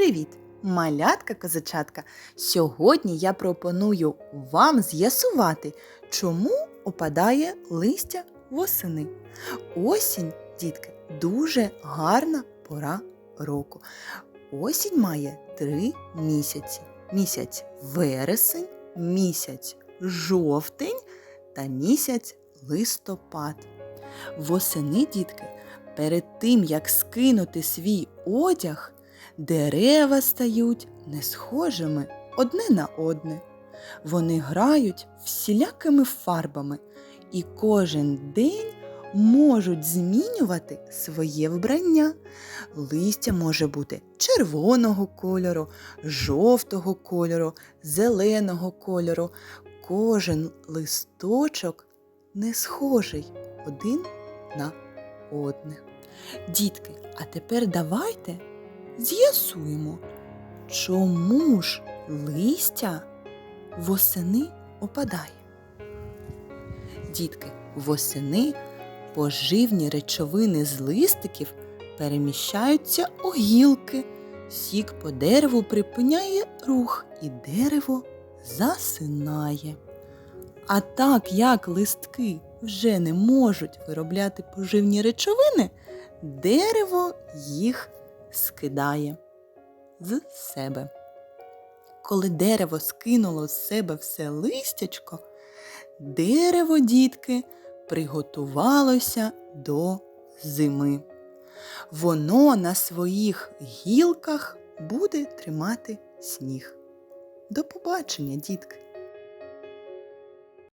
Привіт, малятка козачатка! Сьогодні я пропоную вам з'ясувати, чому опадає листя восени. Осінь, дітки, дуже гарна пора року. Осінь має три місяці: місяць вересень, місяць жовтень та місяць листопад. Восени, дітки, перед тим як скинути свій одяг, дерева стають не схожими одне на одне. Вони грають всілякими фарбами і кожен день можуть змінювати своє вбрання. Листя може бути червоного кольору, жовтого кольору, зеленого кольору. Кожен листочок не схожий один на одне. Дітки, а тепер давайте з'ясуємо, чому ж листя восени опадає. Дітки, восени поживні речовини з листиків переміщаються у гілки. Сік по дереву припиняє рух, і дерево засинає. А так як листки вже не можуть виробляти поживні речовини, дерево їх скидає з себе. Коли дерево скинуло з себе все листячко, дерево, дітки, приготувалося до зими. Воно на своїх гілках буде тримати сніг. До побачення, дітки!